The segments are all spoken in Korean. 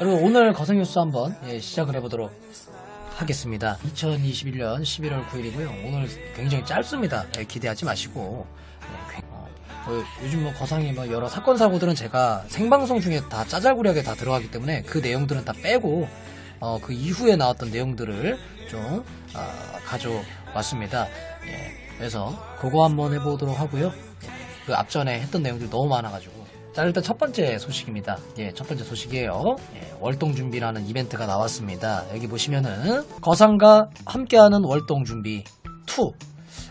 여러분 오늘 거성 뉴스 한번 예, 시작을 해보도록 하겠습니다. 2021년 11월 9일이고요. 오늘 굉장히 짧습니다. 예, 기대하지 마시고 예, 굉- 어, 뭐 요즘 뭐 거상의 뭐 여러 사건 사고들은 제가 생방송 중에 다 짜잘구리하게 다 들어가기 때문에 그 내용들은 다 빼고 어, 그 이후에 나왔던 내용들을 좀 아, 가져왔습니다. 예, 그래서 그거 한번 해보도록 하고요. 그 앞전에 했던 내용들이 너무 많아가지고 자 일단 첫 번째 소식입니다. 예, 첫 번째 소식이에요. 예, 월동 준비라는 이벤트가 나왔습니다. 여기 보시면은 거상과 함께하는 월동 준비 2.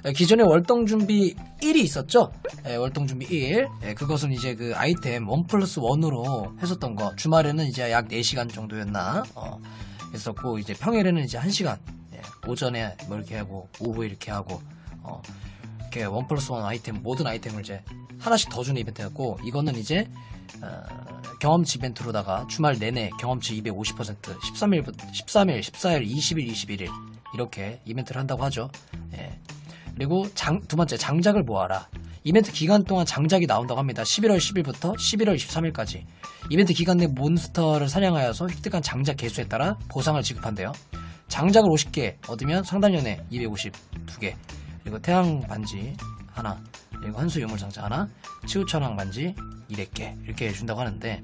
예, 기존에 월동 준비 1이 있었죠. 예, 월동 준비 1. 예, 그것은 이제 그 아이템 1 플러스 1으로 했었던 거. 주말에는 이제 약 4시간 정도였나. 어, 했었고 이제 평일에는 이제 1시간. 예, 오전에 뭐 이렇게 하고 오후에 이렇게 하고 어, 이렇게 원 플러스 원 아이템 모든 아이템을 이제 하나씩 더 주는 이벤트였고 이거는 이제 어, 경험치 이벤트로다가 주말 내내 경험치 250% 13일 13일 14일 20일 21일 이렇게 이벤트를 한다고 하죠. 예. 그리고 장, 두 번째 장작을 모아라. 이벤트 기간 동안 장작이 나온다고 합니다. 11월 10일부터 11월 23일까지. 이벤트 기간 내 몬스터를 사냥하여서 획득한 장작 개수에 따라 보상을 지급한대요. 장작을 50개 얻으면 상단연애 252개 그리고 태양 반지 하나 그리고 한수 유물 상자 하나 치우천왕 반지 200개 이렇게 해준다고 하는데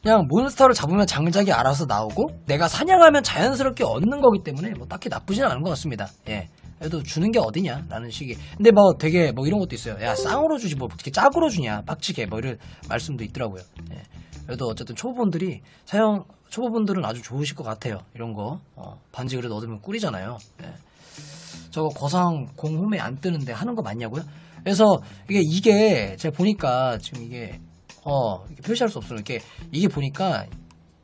그냥 몬스터를 잡으면 장작이 알아서 나오고 내가 사냥하면 자연스럽게 얻는 거기 때문에 뭐 딱히 나쁘진 않은 것 같습니다. 예. 그래도 주는 게 어디냐? 라는 식이 근데 뭐 되게 뭐 이런 것도 있어요. 야 쌍으로 주지 뭐 어떻게 짝으로 주냐? 빡치게 뭐 이런 말씀도 있더라고요. 예. 그래도 어쨌든 초보분들이 사용 초보분들은 아주 좋으실 것 같아요. 이런 거. 어, 반지 그래도 얻으면 꿀이잖아요. 예. 저거 거상 공홈에 안 뜨는데 하는 거 맞냐고요? 그래서 이게 이게 제가 보니까 지금 이게 어 이렇게 표시할 수 없어요. 이렇게 이게 보니까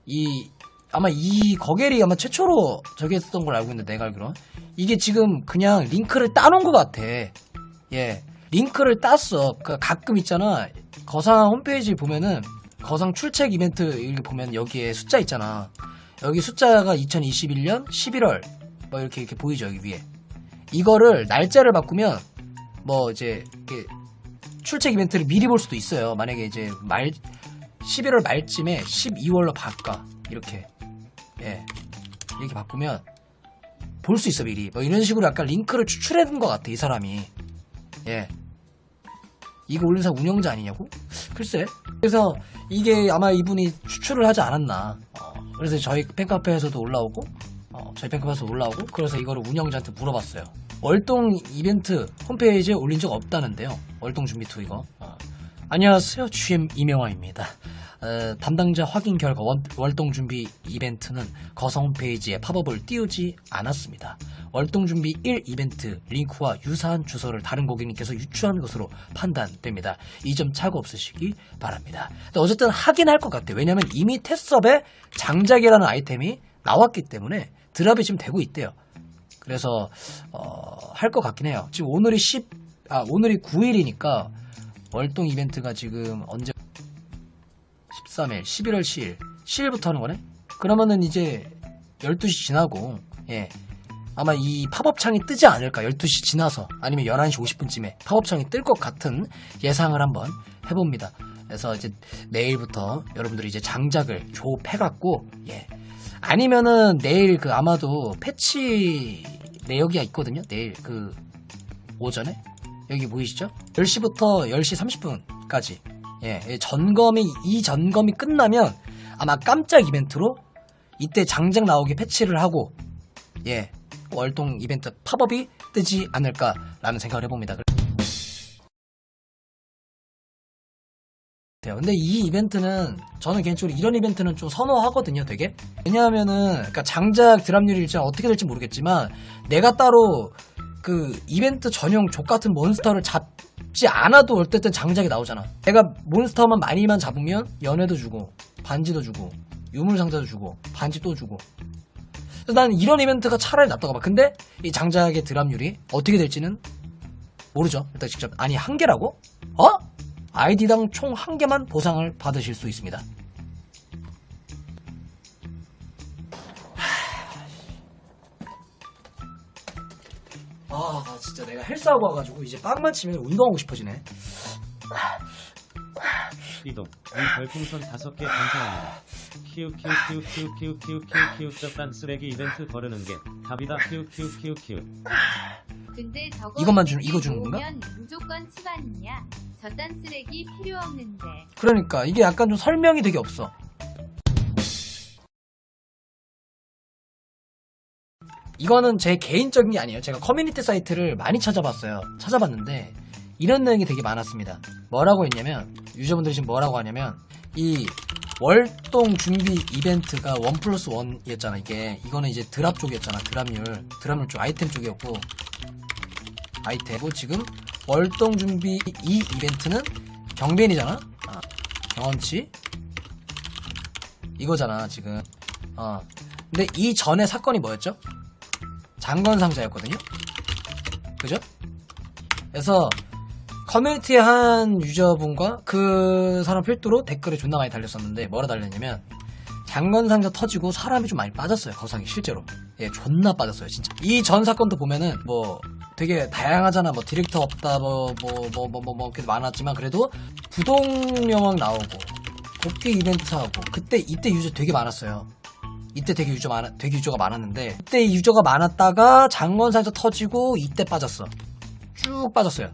이 아마 이 거겔이 아마 최초로 저기 했었던 걸 알고 있는데 내가 알기로 이게 지금 그냥 링크를 따놓은 것 같아. 예, 링크를 땄어. 그 가끔 있잖아. 거상 홈페이지 보면은 거상 출첵 이벤트 보면 여기에 숫자 있잖아. 여기 숫자가 2021년 11월 뭐 이렇게 이렇게 보이죠 여기 위에. 이거를 날짜를 바꾸면 뭐 이제 이렇게 출첵 이벤트를 미리 볼 수도 있어요. 만약에 이제 말 11월 말쯤에 12월로 바꿔. 이렇게. 예. 이렇게 바꾸면 볼 수 있어 미리. 뭐 이런 식으로 약간 링크를 추출해둔 것 같아 이 사람이. 예. 이거 올린 사람 운영자 아니냐고? 글쎄. 그래서 이게 아마 이분이 추출을 하지 않았나. 어, 그래서 저희 팬카페에서도 올라오고 어, 저희 팬카페에서 올라오고 그래서 이거를 운영자한테 물어봤어요. 월동 이벤트 홈페이지에 올린 적 없다는데요. 월동 준비 투 이거. 어. 안녕하세요. GM 이명화입니다. 어, 담당자 확인 결과 원- 월동 준비 이벤트는 거성 홈페이지에 팝업을 띄우지 않았습니다. 월동 준비 1 이벤트 링크와 유사한 주소를 다른 고객님께서 유추한 것으로 판단됩니다. 이 점 착오 없으시기 바랍니다. 어쨌든 하긴 할 것 같아요. 왜냐면 이미 테스업에 장작이라는 아이템이 나왔기 때문에 드랍이 지금 되고 있대요. 그래서 어, 할 것 같긴 해요. 지금 오늘이 10, 아 오늘이 9일이니까 월동 이벤트가 지금 언제 13일, 11월 10일, 10일부터 하는 거네? 그러면은 이제 12시 지나고 예. 아마 이 팝업 창이 뜨지 않을까 12시 지나서 아니면 11시 50분쯤에 팝업 창이 뜰 것 같은 예상을 한번 해봅니다. 그래서 이제 내일부터 여러분들이 이제 장작을 조업해갖고 예. 아니면은 내일 그 아마도 패치 내역이 있거든요. 내일 그 오전에 여기 보이시죠? 10시부터 10시 30분까지 예, 예, 점검이 이 점검이 끝나면 아마 깜짝 이벤트로 이때 장작 나오게 패치를 하고 예 월동 이벤트 팝업이 뜨지 않을까라는 생각을 해봅니다. 같아요. 근데 이 이벤트는 저는 개인적으로 이런 이벤트는 좀 선호하거든요, 되게. 왜냐하면은 그러니까 장작 드랍률이 일단 어떻게 될지 모르겠지만 내가 따로 그 이벤트 전용 족 같은 몬스터를 잡지 않아도 어쨌든 장작이 나오잖아. 내가 몬스터만 많이만 잡으면 연애도 주고 반지도 주고 유물 상자도 주고 반지 또 주고. 그래서 나는 이런 이벤트가 차라리 낫다고 봐. 근데 이 장작의 드랍률이 어떻게 될지는 모르죠. 일단 직접 아니 한 개라고? 어? 아이디당 총한 개만 보상을 받으실 수 있습니다. 아, 나 진짜 내가 헬스하고 와가지고 이제 빵만 치면 운동하고 싶어지네. 삐동 이 별풍선 다섯 개 감사합니다. 키우 키우 키우 키우 키우 키우 키우 키우 저딴 쓰레기 이벤트 거르는 게 답이다 키우 키우 키우 키우 근데 저거 이것만 주는- 이거 주는 건가? 면 무조건 치반이냐? 저딴 쓰레기 필요 없는데. 그러니까 이게 약간 좀 설명이 되게 없어. 이거는 제 개인적인 게 아니에요. 제가 커뮤니티 사이트를 많이 찾아봤어요. 찾아봤는데 이런 내용이 되게 많았습니다. 뭐라고 했냐면 유저분들이 지금 뭐라고 하냐면 이 월동 준비 이벤트가 원 플러스 원이었잖아 이게 이거는 이제 드랍 쪽이었잖아 드랍률 드랍률 쪽 아이템 쪽이었고 아이템고 지금 월동 준비 이 이벤트는 경벤이잖아? 아, 경험치? 이거잖아 지금. 어. 근데 이 전에 사건이 뭐였죠? 장건 상자였거든요? 그죠? 그래서 커뮤니티의 한 유저분과 그 사람 필두로 댓글에 존나 많이 달렸었는데 뭐라 달렸냐면 장건 상자 터지고 사람이 좀 많이 빠졌어요 거상이 실제로. 예 존나 빠졌어요 진짜. 이 전 사건도 보면은 뭐 되게 다양하잖아. 뭐 디렉터 없다 뭐뭐뭐 뭐 뭐뭐 이렇게 많았지만 그래도 부동명왕 나오고 복귀 이벤트 하고 그때 이때 유저 되게 많았어요. 이때 되게 유저 많아 되게 유저가 많았는데 이때 유저가 많았다가 장건 상자 터지고 이때 빠졌어. 쭉 빠졌어요.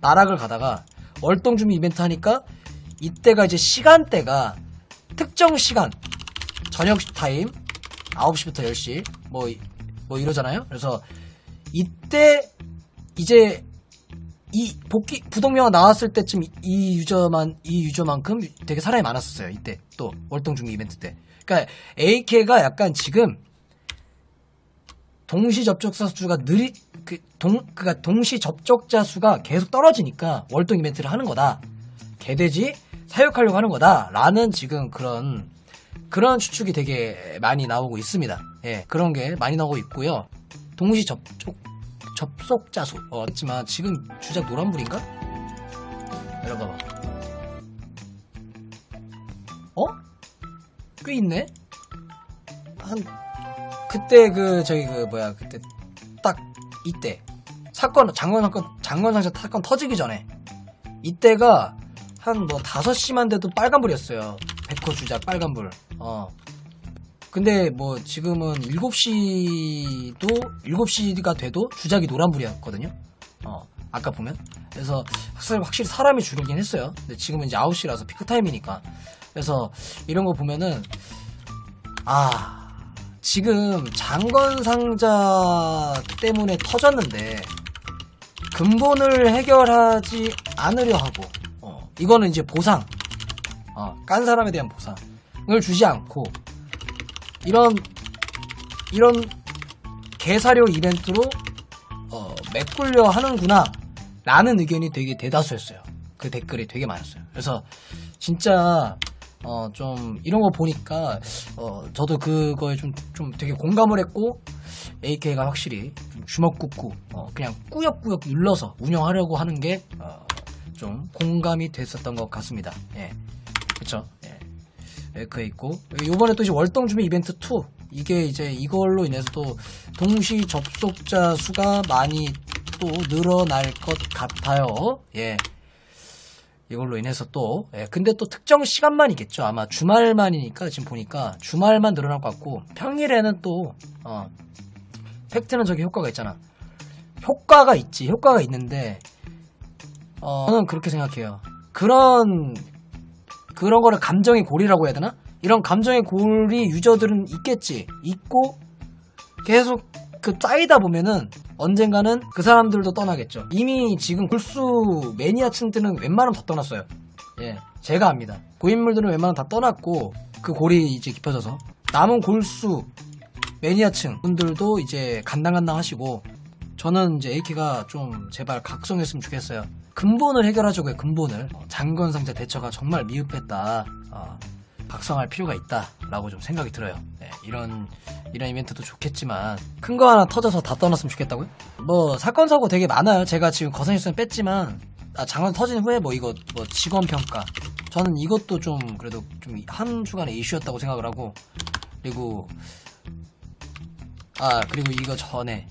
나락을 가다가 월동 준비 이벤트 하니까 이때가 이제 시간대가 특정 시간 저녁 타임 9시부터 10시 뭐, 이- 뭐 이러잖아요. 그래서 이때 이제 이 복귀 부동명화 나왔을 때쯤 이- 이 유저만 이 유저만큼 되게 사람이 많았었어요. 이때 또 월동 중기 이벤트 때. 그러니까 AK가 약간 지금 동시 접촉자 수가 느리 그동 그니까 동시 접촉자 수가 계속 떨어지니까 월동 이벤트를 하는 거다. 개돼지 사육하려고 하는 거다라는 지금 그런 그런 추측이 되게 많이 나오고 있습니다. 예, 그런 게 많이 나오고 있고요. 동시 접촉 접속자 수. 어, 했지만 지금 주작 노란불인가? 여러분 봐봐. 어? 꽤 있네. 한 그때 그 저기 그 뭐야 그때 딱 이때 사건 장건 사건 장건 상자 사건 터지기 전에 이때가 한 뭐 5시만 돼도 빨간불이었어요. 백호 주작 빨간불. 어. 근데 뭐 지금은 7시도 7시가 돼도 주작이 노란불이었거든요. 어. 아까 보면. 그래서 확실히, 확실히 사람이 줄긴 했어요. 근데 지금은 이제 9시라서 피크 타임이니까. 그래서 이런 거 보면은 아, 지금 장건 상자 때문에 터졌는데 근본을 해결하지 않으려 하고 어, 이거는 이제 보상 어, 깐 사람에 대한 보상을 주지 않고 이런 이런 개사료 이벤트로 어, 메꾸려 하는구나 라는 의견이 되게 대다수였어요 그 댓글이 되게 많았어요 그래서 진짜 어, 좀 이런 거 보니까 어, 저도 그거에 좀, 좀 되게 공감을 했고 AK가 확실히 좀 주먹꾹꾹 어, 그냥 꾸역꾸역 눌러서 운영하려고 하는 게 어, 좀 공감이 됐었던 것 같습니다. 예, 그렇죠. 예, 예, 그 있고 이번에 또 이제 월동 준비 이벤트 2 이게 이제 이걸로 인해서 또 동시 접속자 수가 많이 또 늘어날 것 같아요. 예. 이걸로 인해서 또, 예, 근데 또 특정 시간만이겠죠. 아마 주말만이니까 지금 보니까 주말만 늘어날 것 같고, 평일에는 또, 어, 팩트는 저기 효과가 있잖아. 효과가 있지, 효과가 있는데, 어, 저는 그렇게 생각해요. 그런, 그런 거를 감정의 골이라고 해야 되나? 이런 감정의 골이 유저들은 있겠지. 있고, 계속 그 쌓이다 보면은 언젠가는 그 사람들도 떠나겠죠. 이미 지금 골수 매니아층들은 웬만하면 다 떠났어요. 예, 제가 압니다. 고인물들은 웬만하면 다 떠났고 그 골이 이제 깊어져서 남은 골수 매니아층 분들도 이제 간당간당 하시고 저는 이제 AK가 좀 제발 각성했으면 좋겠어요. 근본을 해결하자고요. 근본을 어, 장건 상자 대처가 정말 미흡했다. 어, 각성할 필요가 있다라고 좀 생각이 들어요. 네, 이런 이런 이벤트도 좋겠지만 큰 거 하나 터져서 다 떠났으면 좋겠다고요? 뭐 사건 사고 되게 많아요. 제가 지금 거성일수는 뺐지만 아, 장관 터진 후에 뭐 이거 뭐 직원 평가 저는 이것도 좀 그래도 좀 한 주간의 이슈였다고 생각을 하고 그리고 아 그리고 이거 전에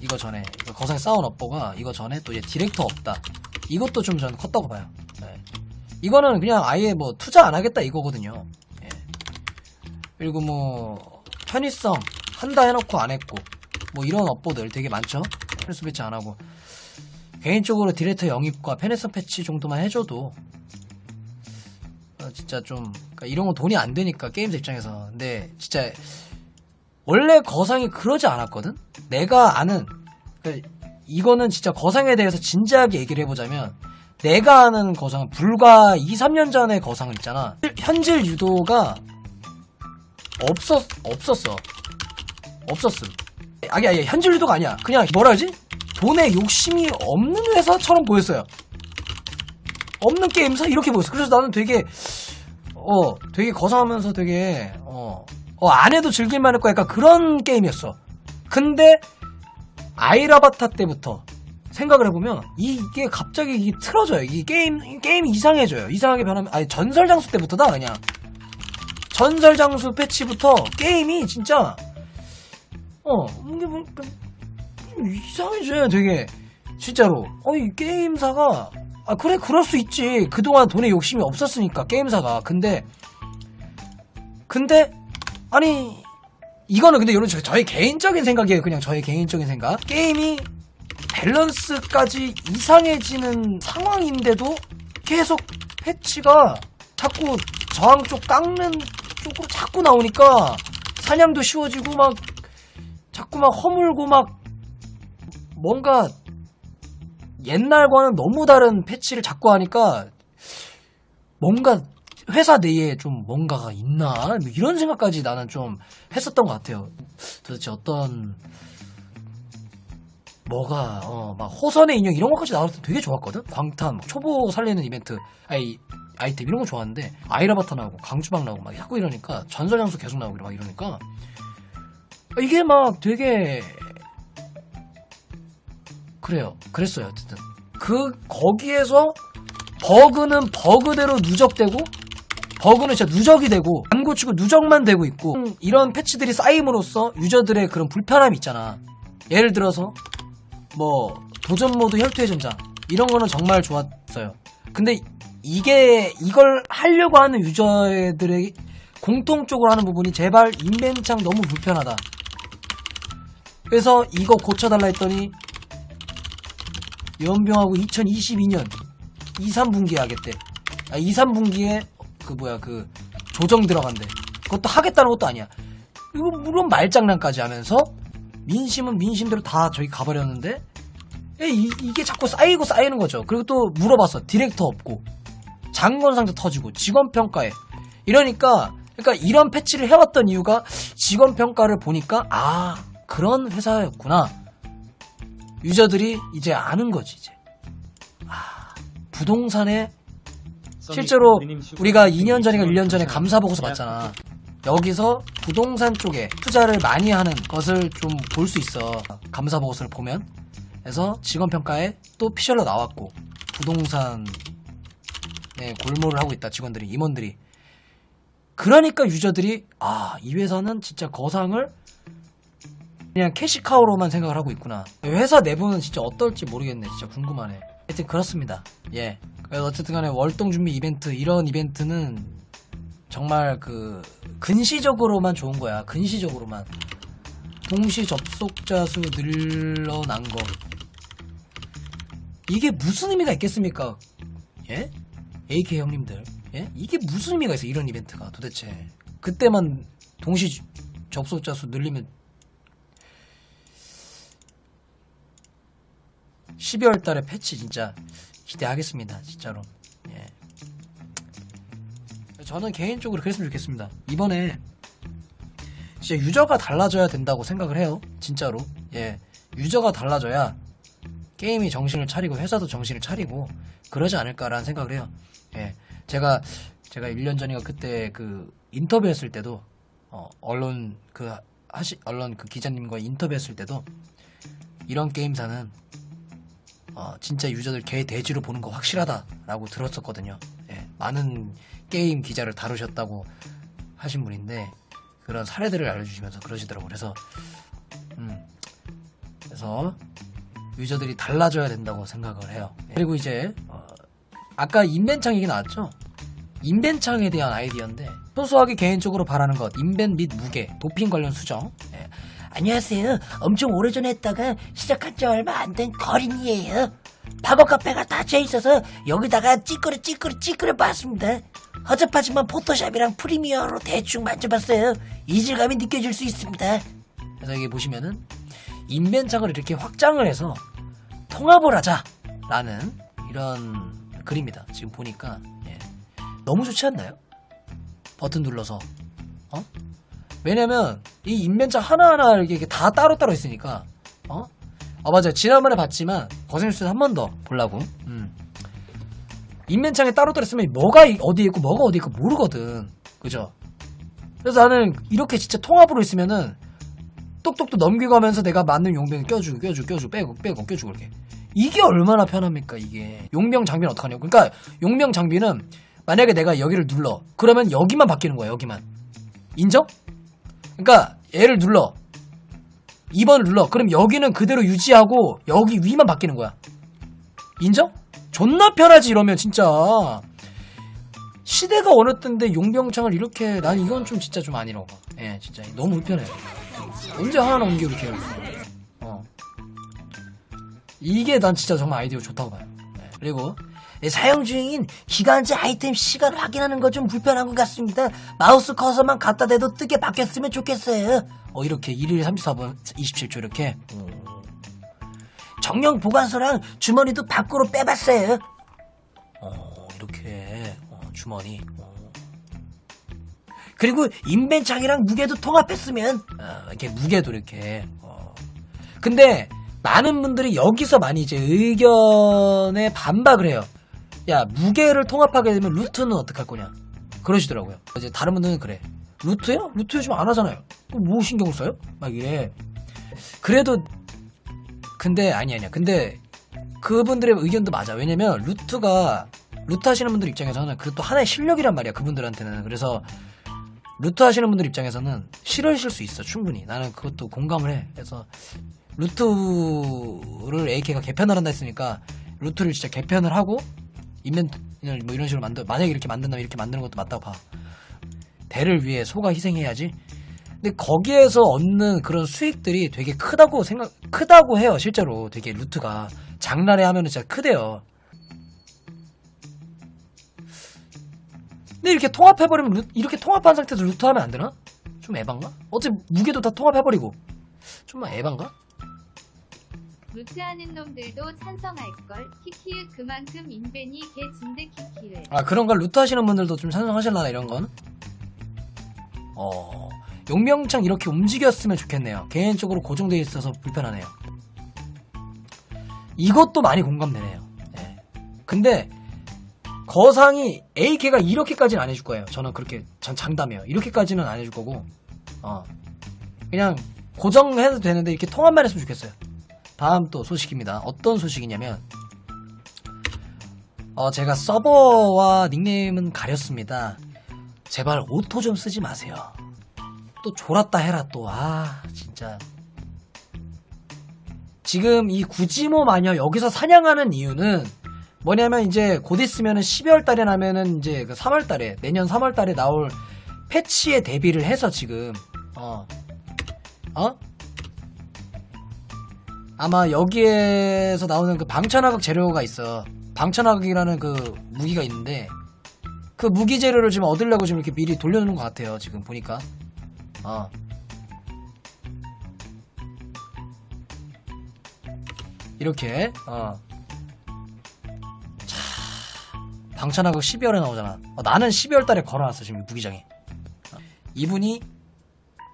이거 전에 이거 거성에 싸운 업보가 이거 전에 또 이제 디렉터 없다 이것도 좀 저는 컸다고 봐요. 네. 이거는 그냥 아예 뭐 투자 안 하겠다 이거거든요. 예. 그리고 뭐 편의성 한다 해놓고 안 했고 뭐 이런 업보들 되게 많죠. 패스 배치 안 하고 개인적으로 디렉터 영입과 편의성 패치 정도만 해줘도 어, 진짜 좀 그러니까 이런 건 돈이 안 되니까 게임즈 입장에서 근데 진짜 원래 거상이 그러지 않았거든. 내가 아는 그러니까 이거는 진짜 거상에 대해서 진지하게 얘기를 해보자면 내가 아는 거상은 불과 2, 3년 전의 거상을 있잖아. 현질 유도가 없었, 없었어. 없었음. 아니, 아니, 현질 유도가 아니야. 그냥 뭐라 하지? 돈에 욕심이 없는 회사처럼 보였어요. 없는 게임사? 이렇게 보였어. 그래서 나는 되게, 어, 되게 거상하면서 되게, 어, 어, 안 해도 즐길만 할 거야. 약간 그런 게임이었어. 근데, 아이라바타 때부터 생각을 해보면 이게 갑자기 이게 틀어져요. 이 게임 이 게임이 이상해져요. 이상하게 변하면 아니 전설 장수 때부터다 그냥 전설 장수 패치부터 게임이 진짜 어 이게 뭐 이상해져요. 되게 진짜로 어이 게임사가 아 그래 그럴 수 있지. 그동안 돈에 욕심이 없었으니까 게임사가 근데 근데 아니 이거는 근데 이런 저- 저의 개인적인 생각이에요. 그냥 저의 개인적인 생각. 게임이 밸런스까지 이상해지는 상황인데도 계속 패치가 자꾸 저항 쪽 깎는 쪽으로 자꾸 나오니까 사냥도 쉬워지고 막 자꾸 막 허물고 막 뭔가 옛날과는 너무 다른 패치를 자꾸 하니까 뭔가 회사 내에 좀 뭔가가 있나 뭐 이런 생각까지 나는 좀 했었던 것 같아요. 도대체 어떤 뭐가 어, 막 호선의 인형 이런 것까지 나왔을 때 되게 좋았거든. 광탄 막 초보 살리는 이벤트 아이 아이템 이런 거 좋아하는데 아이라바타 나오고 강주방 나오고 막 자꾸 이러니까 전설 장수 계속 나오고 막 이러니까 이게 막 되게 그래요. 그랬어요. 어쨌든 그 거기에서 버그는 버그대로 누적되고 버그는 진짜 누적이 되고 안 고치고 누적만 되고 있고 음, 이런 패치들이 쌓임으로써 유저들의 그런 불편함이 있잖아. 예를 들어서 뭐 도전 모드 혈투의 전장 이런 거는 정말 좋았어요. 근데 이게 이걸 하려고 하는 유저들의 공통적으로 하는 부분이 제발 인벤창 너무 불편하다. 그래서 이거 고쳐달라 했더니 연병하고 2022년 2, 3분기에 하겠대. 아, 2, 3분기에 그 뭐야 그 조정 들어간대. 그것도 하겠다는 것도 아니야. 이거 물론 말장난까지 하면서 민심은 민심대로 다 저기 가버렸는데 에, 이, 이게 자꾸 쌓이고 쌓이는 거죠. 그리고 또 물어봤어. 디렉터 없고 장건 상자 터지고 직원 평가에 이러니까 그러니까 이런 패치를 해왔던 이유가 직원 평가를 보니까 아 그런 회사였구나. 유저들이 이제 아는 거지 이제. 아 부동산에 실제로 우리가 2년 전인가 1년 전에 감사 보고서 봤잖아. 여기서 부동산 쪽에 투자를 많이 하는 것을 좀 볼 수 있어. 감사 보고서를 보면. 그래서 직원 평가에 또 피셜로 나왔고 부동산에 골몰을 하고 있다 직원들이 임원들이. 그러니까 유저들이 아 이 회사는 진짜 거상을 그냥 캐시카우로만 생각을 하고 있구나. 회사 내부는 진짜 어떨지 모르겠네. 진짜 궁금하네. 하여튼 그렇습니다. 예. 어쨌든 간에 월동 준비 이벤트, 이런 이벤트는 정말 그, 근시적으로만 좋은 거야. 근시적으로만. 동시 접속자 수 늘어난 거. 이게 무슨 의미가 있겠습니까? 예? AK 형님들. 예? 이게 무슨 의미가 있어, 이런 이벤트가 도대체. 그때만 동시 접속자 수 늘리면 12월 달에 패치 진짜 기대하겠습니다. 진짜로. 예. 저는 개인적으로 그랬으면 좋겠습니다. 이번에 진짜 유저가 달라져야 된다고 생각을 해요. 진짜로. 예. 유저가 달라져야 게임이 정신을 차리고 회사도 정신을 차리고 그러지 않을까라는 생각을 해요. 예. 제가 제가 1년 전인가 그때 그 인터뷰 했을 때도 어, 언론 그 하시 언론 그 기자님과 인터뷰 했을 때도 이런 게임사는 어, 진짜 유저들 개 돼지로 보는 거 확실하다라고 들었었거든요. 예, 많은 게임 기자를 다루셨다고 하신 분인데 그런 사례들을 알려주시면서 그러시더라고요. 그래서 음, 그래서 유저들이 달라져야 된다고 생각을 해요. 예, 그리고 이제 어, 아까 인벤창 얘기 나왔죠? 인벤창에 대한 아이디어인데 소소하게 개인적으로 바라는 것 인벤 및 무게 도핑 관련 수정 예. 안녕하세요 엄청 오래전에 했다가 시작한 지 얼마 안 된 거린이에요 박어 카페가 닫혀 있어서 여기다가 찌끄려 찌끄려 찌끄려 봤습니다 허접하지만 포토샵이랑 프리미어로 대충 만져봤어요 이질감이 느껴질 수 있습니다 그래서 여기 보시면은 인벤창을 이렇게 확장을 해서 통합을 하자라는 이런 글입니다. 지금 보니까 예. 너무 좋지 않나요? 버튼 눌러서 어? 왜냐면 이 인벤창 하나하나 이렇게 다 따로따로 있으니까. 어? 아 맞아 지난번에 봤지만 거센뉴스 한 번 더 보려고. 음. 인벤창에 따로따로 있으면 뭐가 이- 어디에 있고 뭐가 어디에 있고 모르거든. 그죠? 그래서 나는 이렇게 진짜 통합으로 있으면은 똑똑똑 넘기고 하면서 내가 맞는 용병 껴주고 껴주고 껴주고 빼고 빼고 껴주고 이렇게. 이게 얼마나 편합니까 이게? 용병 장비는 어떡하냐고. 그러니까 용병 장비는 만약에 내가 여기를 눌러. 그러면 여기만 바뀌는 거야 여기만. 인정? 그러니까 얘를 눌러 2번을 눌러 그럼 여기는 그대로 유지하고 여기 위만 바뀌는 거야 인정? 존나 편하지 이러면 진짜 시대가 어느 때인데 용병창을 이렇게 난 이건 좀 진짜 좀 아니라고 봐. 예 진짜 너무 불편해 언제 하나 옮겨 이렇게 어. 이게 난 진짜 정말 아이디어 좋다고 봐요. 네. 그리고 네, 사용 중인 기간제 아이템 시간 확인하는 거 좀 불편한 것 같습니다. 마우스 커서만 갖다 대도 뜨게 바뀌었으면 좋겠어요. 어 이렇게 1일 34분 27초 이렇게 어. 정령 보관소랑 주머니도 밖으로 빼봤어요. 어 이렇게 어, 주머니. 어. 그리고 인벤창이랑 무게도 통합했으면 어, 이렇게 무게도 이렇게. 어. 근데 많은 분들이 여기서 많이 이제 의견에 반박을 해요. 야 무게를 통합하게 되면 루트는 어떡할 거냐 그러시더라고요. 이제 다른 분들은 그래. 루트요? 루트 요즘 안 하잖아요. 뭐 신경 써요? 막 이래. 그래도 근데 아니 아니야. 근데 그분들의 의견도 맞아. 왜냐면 루트가 루트 하시는 분들 입장에서는 그것도 하나의 실력이란 말이야. 그분들한테는. 그래서 루트 하시는 분들 입장에서는 싫으실 수 있어. 충분히. 나는 그것도 공감을 해. 그래서 루트를 AK가 개편을 한다 했으니까 루트를 진짜 개편을 하고 인벤을 뭐 이런 식으로 만들 만약에 이렇게 만든다면 이렇게 만드는 것도 맞다고 봐. 대를 위해 소가 희생해야지. 근데 거기에서 얻는 그런 수익들이 되게 크다고 생각 크다고 해요. 실제로 되게 루트가 장난에 하면은 진짜 크대요. 근데 이렇게 통합해버리면 루- 이렇게 통합한 상태에서 루트 하면 안 되나? 좀 에반가? 어차피 무게도 다 통합해버리고 좀 에반가? 루트하는 놈들도 찬성할걸. 키키으 그만큼 인벤이 개진데 키키를. 아 그런 걸 루트 하시는 분들도 좀 찬성하실라나 이런 건? 어 용명창 이렇게 움직였으면 좋겠네요 개인적으로 고정되어 있어서 불편하네요 이것도 많이 공감되네요 예. 근데 거상이 AK가 이렇게까지는 안 해줄 거예요 저는 그렇게 전 장담해요 이렇게까지는 안 해줄 거고 어 그냥 고정해도 되는데 이렇게 통합만 했으면 좋겠어요 다음 또 소식입니다 어떤 소식이냐면 어, 제가 서버와 닉네임은 가렸습니다. 제발 오토 좀 쓰지 마세요. 또 졸았다 해라 또. 아, 진짜. 지금 이 구지모 마녀 여기서 사냥하는 이유는 뭐냐면 이제 곧 있으면은 12월 달에 나면은 이제 그 3월 달에 내년 3월 달에 나올 패치에 대비를 해서 지금 어. 어? 아마 여기에서 나오는 그 방천화극 재료가 있어. 방천화극이라는 그 무기가 있는데 그 무기 재료를 지금 얻으려고 지금 이렇게 미리 돌려놓는 것 같아요. 지금 보니까. 어. 이렇게 어. 자, 방천화극 12월에 나오잖아. 어, 나는 12월 달에 걸어놨어 지금 이 무기장에. 어. 이분이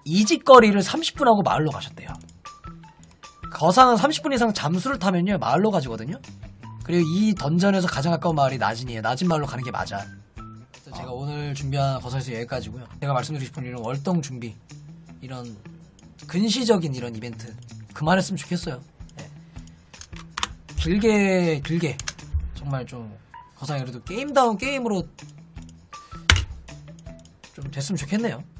이직거리를 30분 하고 마을로 가셨대요. 거상은 30분 이상 잠수를 타면요 마을로 가지거든요. 그리고 이 던전에서 가장 가까운 마을이 나진이에요. 나진 마을로 가는 게 맞아. 그래서 제가 오늘 준비한 거성에서 여기까지고요. 제가 말씀드리고 싶은 이런 월동 준비, 이런 근시적인 이런 이벤트 그만했으면 좋겠어요. 예. 길게 길게 정말 좀 거상이 그래도 게임다운 게임으로 좀 됐으면 좋겠네요. 예.